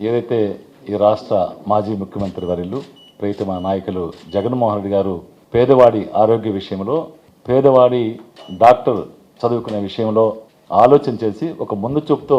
ఏదైతే ఈ రాష్ట్ర మాజీ ముఖ్యమంత్రి వర్యులు ప్రియతమ నాయకులు జగన్మోహన్ రెడ్డి గారు పేదవాడి ఆరోగ్య విషయంలో పేదవాడి డాక్టర్ చదువుకునే విషయంలో ఆలోచన చేసి ఒక ముందు చూపుతో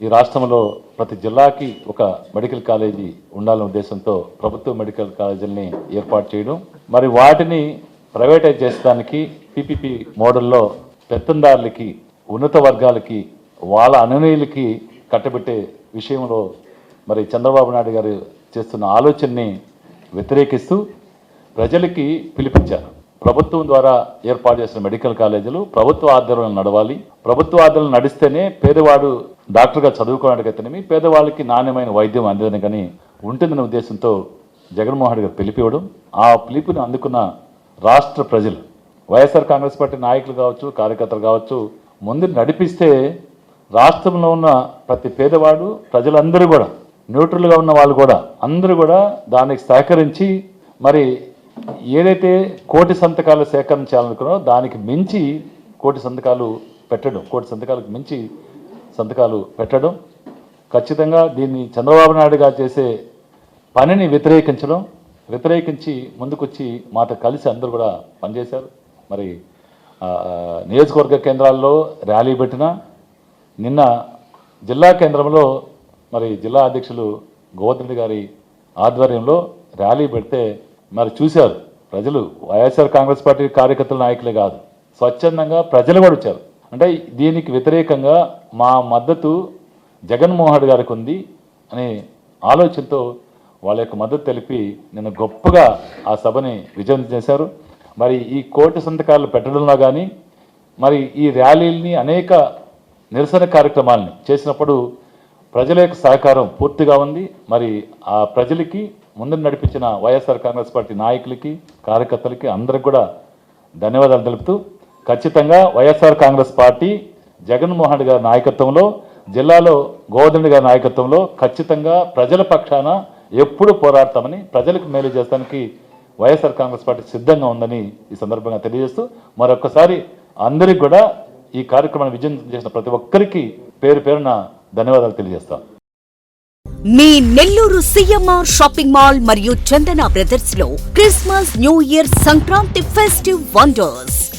ఈ రాష్ట్రంలో ప్రతి జిల్లాకి ఒక మెడికల్ కాలేజీ ఉండాలనే ఉద్దేశంతో ప్రభుత్వ మెడికల్ కాలేజీలని ఏర్పాటు చేయడం మరి వాటిని ప్రైవేటైజ్ చేసడానికి పీపీపీ మోడల్లో పెత్తందారులకి ఉన్నత వర్గాలకి వాళ్ళ అనునయులకి కట్టబెట్టే విషయంలో మరి చంద్రబాబు నాయుడు గారు చేస్తున్న ఆలోచనని వ్యతిరేకిస్తూ ప్రజలకి పిలిపించారు. ప్రభుత్వం ద్వారా ఏర్పాటు చేసిన మెడికల్ కాలేజీలు ప్రభుత్వ ఆధ్వర్యంలో నడవాలి. ప్రభుత్వ ఆధ్వర్యంలో నడిస్తేనే పేదవాడు డాక్టర్గా చదువుకోవడానికి పేదవాళ్ళకి నాణ్యమైన వైద్యం అందేదని కానీ ఉంటుందనే ఉద్దేశంతో జగన్మోహన్ రెడ్డి గారు పిలిపివ్వడం ఆ పిలుపుని అందుకున్న రాష్ట్ర ప్రజలు వైఎస్ఆర్ కాంగ్రెస్ పార్టీ నాయకులు కావచ్చు కార్యకర్తలు కావచ్చు ముందు నడిపిస్తే రాష్ట్రంలో ఉన్న ప్రతి పేదవాడు ప్రజలందరూ కూడా న్యూట్రల్గా ఉన్న వాళ్ళు కూడా అందరూ కూడా దానికి సహకరించి మరి ఏదైతే కోటి సంతకాలు సేకరించాలనుకున్నారో దానికి మించి కోటి సంతకాలు పెట్టడం కోటి సంతకాలకు మించి సంతకాలు పెట్టడం ఖచ్చితంగా దీన్ని చంద్రబాబు నాయుడు గారు చేసే పనిని వ్యతిరేకించడం వ్యతిరేకించి ముందుకొచ్చి మాతో కలిసి అందరూ కూడా పనిచేశారు. మరి నియోజకవర్గ కేంద్రాల్లో ర్యాలీ పెట్టిన నిన్న జిల్లా కేంద్రంలో మరి జిల్లా అధ్యక్షులు గోవర్ధన్ గారి ఆధ్వర్యంలో ర్యాలీ పెడితే మరి చూశారు. ప్రజలు వైఎస్ఆర్ కాంగ్రెస్ పార్టీ కార్యకర్తల నాయకులే కాదు స్వచ్ఛందంగా ప్రజలు కూడా వచ్చారు. అంటే దీనికి వ్యతిరేకంగా మా మద్దతు జగన్మోహన్ రెడ్డి గారికి ఉంది అనే ఆలోచనతో వాళ్ళ యొక్క మద్దతు తెలిపి నిన్న గొప్పగా ఆ సభని విజయం చేశారు. మరి ఈ కోటి సంతకాలు పెట్టడంలో కానీ మరి ఈ ర్యాలీల్ని అనేక నిరసన కార్యక్రమాలని చేసినప్పుడు ప్రజల యొక్క సహకారం పూర్తిగా ఉంది. మరి ఆ ప్రజలకి ముందు నడిపించిన వైఎస్ఆర్ కాంగ్రెస్ పార్టీ నాయకులకి కార్యకర్తలకి అందరికి కూడా ధన్యవాదాలు తెలుపుతూ ఖచ్చితంగా YSR Congress party Jaganmohan Reddy గారి నాయకత్వంలో జిల్లాలో గోవర్ధన్ గారి నాయకత్వంలో ఖచ్చితంగా ప్రజల పక్షాన ఎప్పుడు పోరాడతామని ప్రజలకు మేలు చేస్తానికి వైఎస్ఆర్ కాంగ్రెస్ పార్టీ సిద్ధంగా ఉందని ఈ సందర్భంగా తెలియజేస్తూ మరొకసారి అందరికి కూడా ఈ కార్యక్రమాన్ని విజయం చేసిన ప్రతి ఒక్కరికి పేరు పేరున ధన్యవాదాలు తెలియజేస్తాం. మీ నెల్లూరు సిఎంఆర్ షాపింగ్ మాల్ మరియు Chandana బ్రదర్స్లో Christmas New Year Sankranti festive wonders.